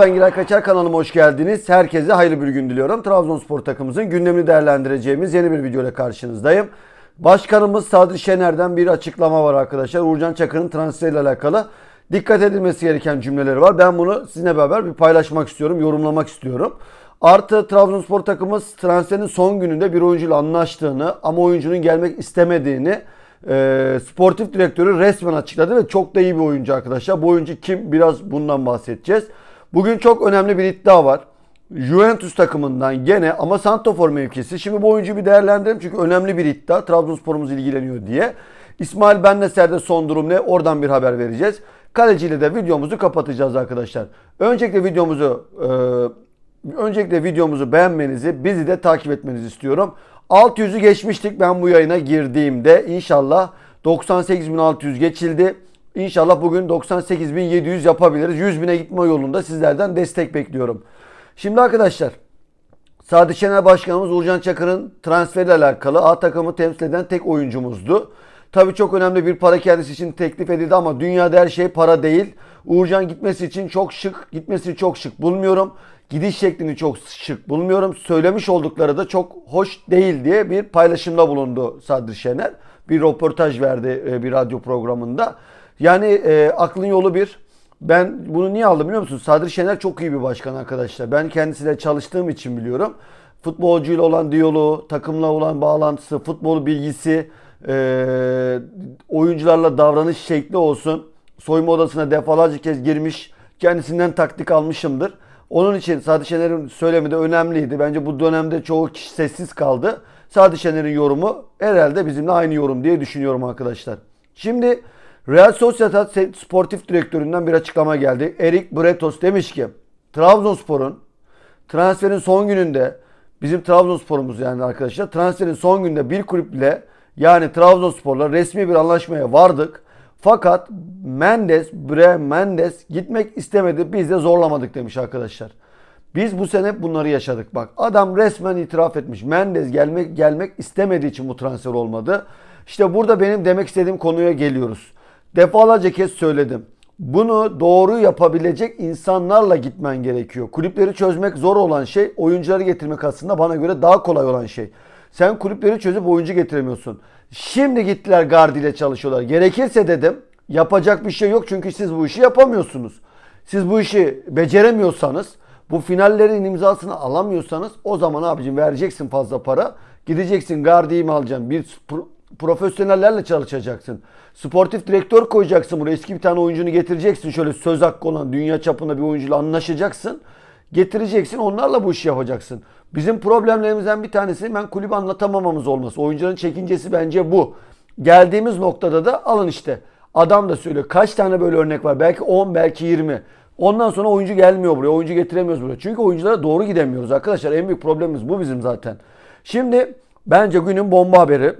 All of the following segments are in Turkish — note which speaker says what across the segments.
Speaker 1: Ben Giray Kaçar kanalıma hoş geldiniz. Herkese hayırlı bir gün diliyorum. Trabzonspor takımımızın gündemini değerlendireceğimiz yeni bir video ile karşınızdayım. Başkanımız Sadri Şener'den bir açıklama var arkadaşlar. Uğurcan Çakır'ın transferiyle alakalı dikkat edilmesi gereken cümleleri var. Ben bunu sizinle beraber bir paylaşmak istiyorum, yorumlamak istiyorum. Artı Trabzonspor takımımız transferin son gününde bir oyuncuyla anlaştığını ama oyuncunun gelmek istemediğini e, sportif direktörü resmen açıkladı ve çok da iyi bir oyuncu arkadaşlar. Bu oyuncu kim? Biraz bundan bahsedeceğiz. Bugün çok önemli bir iddia var. Juventus takımından gene ama santofor mevkisi. Şimdi bu oyuncuyu bir değerlendirelim çünkü önemli bir iddia. Trabzonsporumuz ilgileniyor diye. İsmail Benneser'de son durum ne? Oradan bir haber vereceğiz. Kaleciyle de videomuzu kapatacağız arkadaşlar. Öncelikle videomuzu e, öncelikle videomuzu beğenmenizi, bizi de takip etmenizi istiyorum. 600'ü geçmiştik ben bu yayına girdiğimde. İnşallah 98.600 geçildi. İnşallah bugün 98.700 yapabiliriz. 100 bine gitme yolunda sizlerden destek bekliyorum. Şimdi arkadaşlar Sadi Şener Başkanımız Uğurcan Çakır'ın transferiyle alakalı A takımı temsil eden tek oyuncumuzdu. Tabii çok önemli bir para kendisi için teklif edildi ama dünyada her şey para değil. Uğurcan gitmesi için çok şık, gitmesini çok şık bulmuyorum. Gidiş şeklini çok şık bulmuyorum. Söylemiş oldukları da çok hoş değil diye bir paylaşımda bulundu Sadri Şener. Bir röportaj verdi e, bir radyo programında. Yani e, aklın yolu bir. Ben bunu niye aldım biliyor musunuz? Sadri Şener çok iyi bir başkan arkadaşlar. Ben kendisiyle çalıştığım için biliyorum. Futbolcuyla olan diyaloğu, takımla olan bağlantısı, futbol bilgisi, e, oyuncularla davranış şekli olsun. Soyunma odasına defalarca kez girmiş. Kendisinden taktik almışımdır. Onun için Sadri Şener'in söylemi de önemliydi. Bence bu dönemde çoğu kişi sessiz kaldı. Sadri Şener'in yorumu herhalde bizimle aynı yorum diye düşünüyorum arkadaşlar. Şimdi Real Sociedad sportif direktöründen bir açıklama geldi. Erik Bretos demiş ki Trabzonspor'un transferin son gününde bizim Trabzonspor'umuz yani arkadaşlar transferin son gününde bir kulüple yani Trabzonspor'la resmi bir anlaşmaya vardık. Fakat Mendes, Bre Mendes gitmek istemedi. Biz de zorlamadık demiş arkadaşlar. Biz bu sene bunları yaşadık. Bak adam resmen itiraf etmiş. Mendes gelmek gelmek istemediği için bu transfer olmadı. İşte burada benim demek istediğim konuya geliyoruz. Defalarca kez söyledim. Bunu doğru yapabilecek insanlarla gitmen gerekiyor. Kulüpleri çözmek zor olan şey, oyuncuları getirmek aslında bana göre daha kolay olan şey. Sen kulüpleri çözüp oyuncu getiremiyorsun. Şimdi gittiler Gardi ile çalışıyorlar. Gerekirse dedim yapacak bir şey yok çünkü siz bu işi yapamıyorsunuz. Siz bu işi beceremiyorsanız, bu finallerin imzasını alamıyorsanız o zaman abicim vereceksin fazla para. Gideceksin Gardi'yi mi alacaksın? Bir profesyonellerle çalışacaksın. Sportif direktör koyacaksın buraya. Eski bir tane oyuncunu getireceksin. Şöyle söz hakkı olan dünya çapında bir oyuncuyla anlaşacaksın. Getireceksin. Onlarla bu işi yapacaksın. Bizim problemlerimizden bir tanesi ben kulübü anlatamamamız olması. Oyuncuların çekincesi bence bu. Geldiğimiz noktada da alın işte. Adam da söylüyor. Kaç tane böyle örnek var? Belki 10, belki 20. Ondan sonra oyuncu gelmiyor buraya. Oyuncu getiremiyoruz buraya. Çünkü oyunculara doğru gidemiyoruz arkadaşlar. En büyük problemimiz bu bizim zaten. Şimdi bence günün bomba haberi.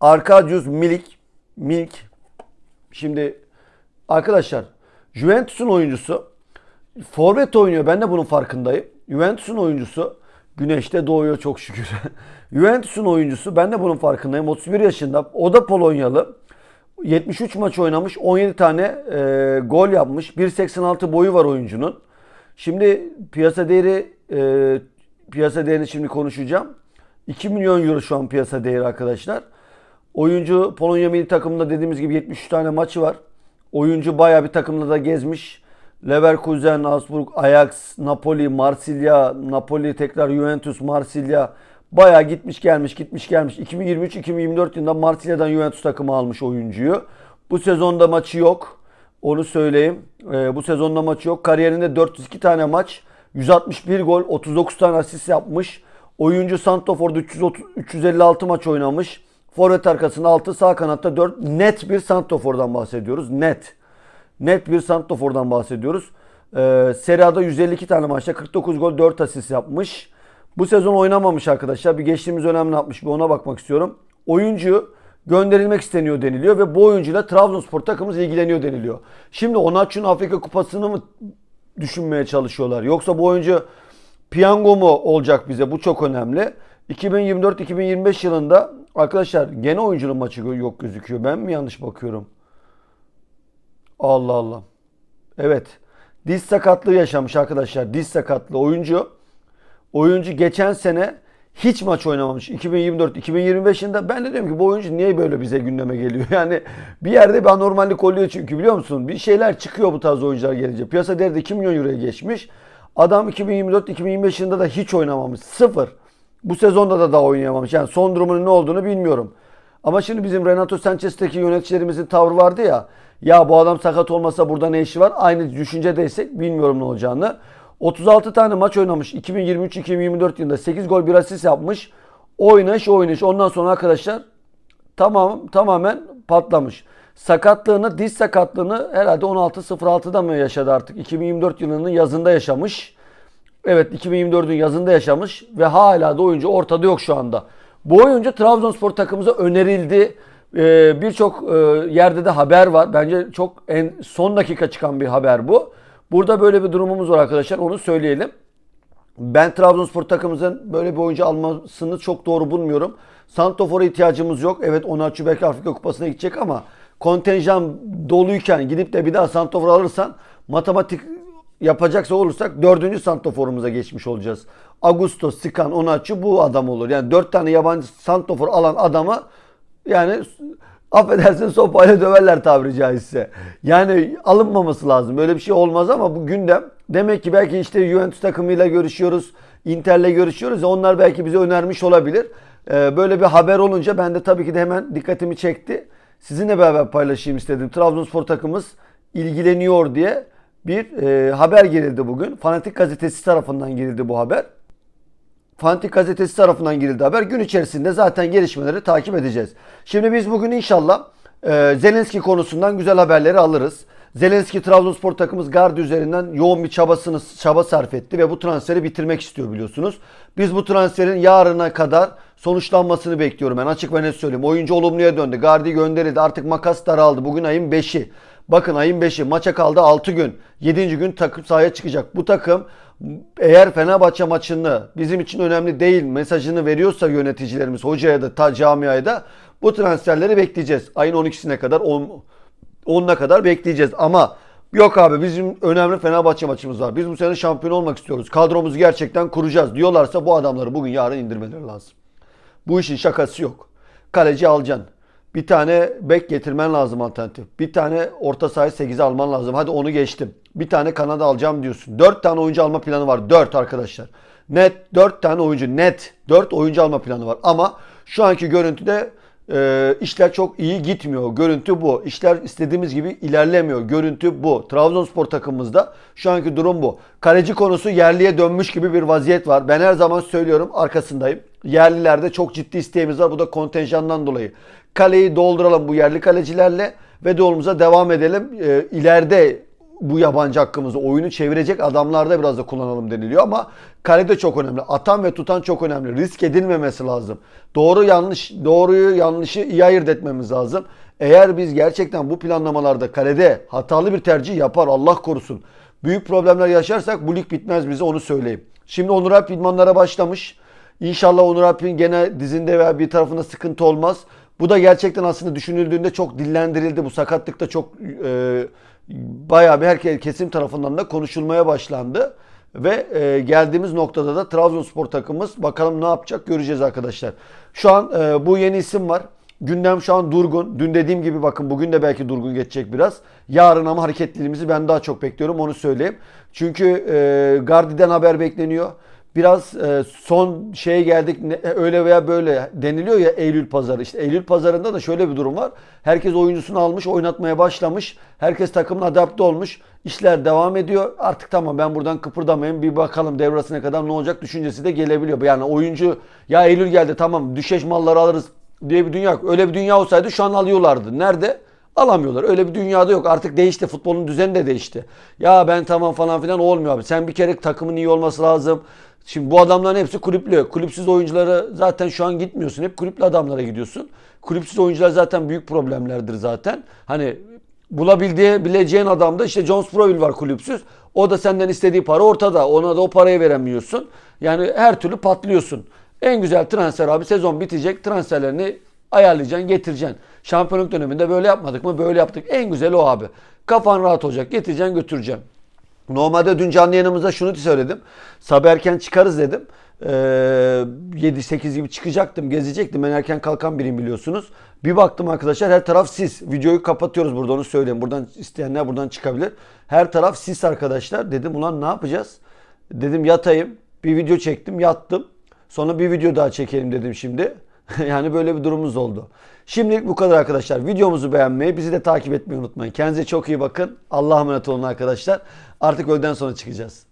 Speaker 1: Arkadius Milik Milk. Şimdi arkadaşlar Juventus'un oyuncusu forvet oynuyor. Ben de bunun farkındayım. Juventus'un oyuncusu güneşte doğuyor çok şükür. Juventus'un oyuncusu ben de bunun farkındayım. 31 yaşında. O da Polonyalı. 73 maç oynamış. 17 tane e, gol yapmış. 1.86 boyu var oyuncunun. Şimdi piyasa değeri e, piyasa değerini şimdi konuşacağım. 2 milyon euro şu an piyasa değeri arkadaşlar. Oyuncu Polonya milli takımında dediğimiz gibi 73 tane maçı var. Oyuncu bayağı bir takımda da gezmiş. Leverkusen, Augsburg, Ajax, Napoli, Marsilya, Napoli tekrar Juventus, Marsilya bayağı gitmiş gelmiş gitmiş gelmiş. 2023-2024 yılında Marsilya'dan Juventus takımı almış oyuncuyu. Bu sezonda maçı yok. Onu söyleyeyim. Ee, bu sezonda maçı yok. Kariyerinde 402 tane maç, 161 gol, 39 tane asist yapmış. Oyuncu Santofor'da 330, 356 maç oynamış. Forvet arkasında 6, sağ kanatta 4. Net bir Santofor'dan bahsediyoruz. Net. Net bir Santofor'dan bahsediyoruz. Ee, Serie A'da 152 tane maçta 49 gol 4 asist yapmış. Bu sezon oynamamış arkadaşlar. Bir geçtiğimiz dönem ne yapmış bir ona bakmak istiyorum. Oyuncu gönderilmek isteniyor deniliyor ve bu oyuncuyla Trabzonspor takımımız ilgileniyor deniliyor. Şimdi Onaçu'nun Afrika Kupası'nı mı düşünmeye çalışıyorlar? Yoksa bu oyuncu piyango mu olacak bize? Bu çok önemli. 2024-2025 yılında arkadaşlar gene oyuncunun maçı yok gözüküyor. Ben mi yanlış bakıyorum? Allah Allah. Evet. diz sakatlığı yaşamış arkadaşlar. Diz sakatlığı oyuncu. Oyuncu geçen sene hiç maç oynamamış. 2024-2025 yılında ben de diyorum ki bu oyuncu niye böyle bize gündeme geliyor? Yani bir yerde bir anormallik oluyor çünkü biliyor musun? Bir şeyler çıkıyor bu tarz oyuncular gelince. Piyasa değeri de 2 milyon euroya geçmiş. Adam 2024-2025 yılında da hiç oynamamış. Sıfır. Bu sezonda da daha oynayamamış. Yani son durumunun ne olduğunu bilmiyorum. Ama şimdi bizim Renato Sanchez'teki yöneticilerimizin tavrı vardı ya. Ya bu adam sakat olmasa burada ne işi var? Aynı düşüncedeysek bilmiyorum ne olacağını. 36 tane maç oynamış. 2023-2024 yılında 8 gol bir asist yapmış. Oynayış oynayış. Ondan sonra arkadaşlar tamam tamamen patlamış. Sakatlığını, diz sakatlığını herhalde 16.06'da mı yaşadı artık? 2024 yılının yazında yaşamış. Evet 2024'ün yazında yaşamış ve hala da oyuncu ortada yok şu anda. Bu oyuncu Trabzonspor takımımıza önerildi. Ee, Birçok e, yerde de haber var. Bence çok en son dakika çıkan bir haber bu. Burada böyle bir durumumuz var arkadaşlar. Onu söyleyelim. Ben Trabzonspor takımımızın böyle bir oyuncu almasını çok doğru bulmuyorum. Santofor'a ihtiyacımız yok. Evet Onaçu belki Afrika Kupası'na gidecek ama kontenjan doluyken gidip de bir daha Santofor alırsan matematik yapacaksa olursak dördüncü santoforumuza geçmiş olacağız. Augusto, Sikan, Onaçu bu adam olur. Yani dört tane yabancı santofor alan adamı yani affedersin sopayla döverler tabiri caizse. Yani alınmaması lazım. Böyle bir şey olmaz ama bu gündem. Demek ki belki işte Juventus takımıyla görüşüyoruz. Inter'le görüşüyoruz. Onlar belki bize önermiş olabilir. Ee, böyle bir haber olunca ben de tabii ki de hemen dikkatimi çekti. Sizinle beraber paylaşayım istedim. Trabzonspor takımımız ilgileniyor diye bir e, haber girildi bugün. Fanatik gazetesi tarafından girildi bu haber. Fanatik gazetesi tarafından girildi haber. Gün içerisinde zaten gelişmeleri takip edeceğiz. Şimdi biz bugün inşallah e, Zelenski konusundan güzel haberleri alırız. Zelenski Trabzonspor takımımız Gardi üzerinden yoğun bir çabasını çaba sarf etti ve bu transferi bitirmek istiyor biliyorsunuz. Biz bu transferin yarına kadar sonuçlanmasını bekliyorum ben açık ve net söyleyeyim. Oyuncu olumluya döndü. Gardi gönderildi. Artık makas daraldı. Bugün ayın 5'i. Bakın ayın 5'i maça kaldı 6 gün. 7. gün takım sahaya çıkacak. Bu takım eğer Fenerbahçe maçını bizim için önemli değil mesajını veriyorsa yöneticilerimiz hocaya da ta camiaya da bu transferleri bekleyeceğiz. Ayın 12'sine kadar 10 10'una kadar bekleyeceğiz. Ama yok abi bizim önemli Fenerbahçe maçımız var. Biz bu sene şampiyon olmak istiyoruz. Kadromuzu gerçekten kuracağız diyorlarsa bu adamları bugün yarın indirmeleri lazım. Bu işin şakası yok. Kaleci alacaksın. Bir tane bek getirmen lazım alternatif. Bir tane orta sahayı 8'e alman lazım. Hadi onu geçtim. Bir tane Kanada alacağım diyorsun. 4 tane oyuncu alma planı var. 4 arkadaşlar. Net 4 tane oyuncu. Net 4 oyuncu alma planı var. Ama şu anki görüntüde e, işler çok iyi gitmiyor. Görüntü bu. İşler istediğimiz gibi ilerlemiyor. Görüntü bu. Trabzonspor takımımızda şu anki durum bu. Kaleci konusu yerliye dönmüş gibi bir vaziyet var. Ben her zaman söylüyorum arkasındayım. Yerlilerde çok ciddi isteğimiz var. Bu da kontenjandan dolayı. Kaleyi dolduralım bu yerli kalecilerle ve de yolumuza devam edelim. E, ileride bu yabancı hakkımızı oyunu çevirecek adamlarda biraz da kullanalım deniliyor ama kale de çok önemli. Atan ve tutan çok önemli. Risk edilmemesi lazım. Doğru yanlış doğruyu yanlışı iyi ayırt etmemiz lazım. Eğer biz gerçekten bu planlamalarda kalede hatalı bir tercih yapar Allah korusun. Büyük problemler yaşarsak bu lig bitmez bize onu söyleyeyim. Şimdi Onur Alp idmanlara başlamış. İnşallah Onur Alp'in gene dizinde veya bir tarafında sıkıntı olmaz. Bu da gerçekten aslında düşünüldüğünde çok dillendirildi. Bu sakatlıkta çok e, bayağı bir herkes kesim tarafından da konuşulmaya başlandı. Ve e, geldiğimiz noktada da Trabzonspor takımımız bakalım ne yapacak göreceğiz arkadaşlar. Şu an e, bu yeni isim var. Gündem şu an durgun. Dün dediğim gibi bakın bugün de belki durgun geçecek biraz. Yarın ama hareketliliğimizi ben daha çok bekliyorum onu söyleyeyim. Çünkü e, Gardi'den haber bekleniyor. Biraz e, son şeye geldik ne, öyle veya böyle deniliyor ya Eylül pazarı. İşte Eylül pazarında da şöyle bir durum var. Herkes oyuncusunu almış, oynatmaya başlamış. Herkes takımına adapte olmuş. İşler devam ediyor. Artık tamam ben buradan kıpırdamayayım. Bir bakalım devrasına kadar ne olacak düşüncesi de gelebiliyor. Yani oyuncu ya Eylül geldi tamam düşeş malları alırız diye bir dünya yok. Öyle bir dünya olsaydı şu an alıyorlardı. Nerede? Alamıyorlar. Öyle bir dünyada yok. Artık değişti. Futbolun düzeni de değişti. Ya ben tamam falan filan olmuyor abi. Sen bir kere takımın iyi olması lazım. Şimdi bu adamların hepsi kulüplü. Kulüpsüz oyunculara zaten şu an gitmiyorsun. Hep kulüplü adamlara gidiyorsun. Kulüpsüz oyuncular zaten büyük problemlerdir zaten. Hani bulabildiği bileceğin adamda işte Jones Provil var kulüpsüz. O da senden istediği para ortada. Ona da o parayı veremiyorsun. Yani her türlü patlıyorsun. En güzel transfer abi sezon bitecek. Transferlerini ayarlayacaksın, getireceksin. Şampiyonluk döneminde böyle yapmadık mı? Böyle yaptık. En güzel o abi. Kafan rahat olacak. Getireceksin, götüreceksin. Normalde dün canlı yayınımızda şunu söyledim. Sabah erken çıkarız dedim. Ee, 7-8 gibi çıkacaktım, gezecektim. Ben erken kalkan biriyim biliyorsunuz. Bir baktım arkadaşlar her taraf sis. Videoyu kapatıyoruz burada onu söyleyeyim. Buradan isteyenler buradan çıkabilir. Her taraf sis arkadaşlar. Dedim ulan ne yapacağız? Dedim yatayım. Bir video çektim, yattım. Sonra bir video daha çekelim dedim şimdi. yani böyle bir durumumuz oldu. Şimdilik bu kadar arkadaşlar. Videomuzu beğenmeyi, bizi de takip etmeyi unutmayın. Kendinize çok iyi bakın. Allah'a emanet olun arkadaşlar. Artık öğleden sonra çıkacağız.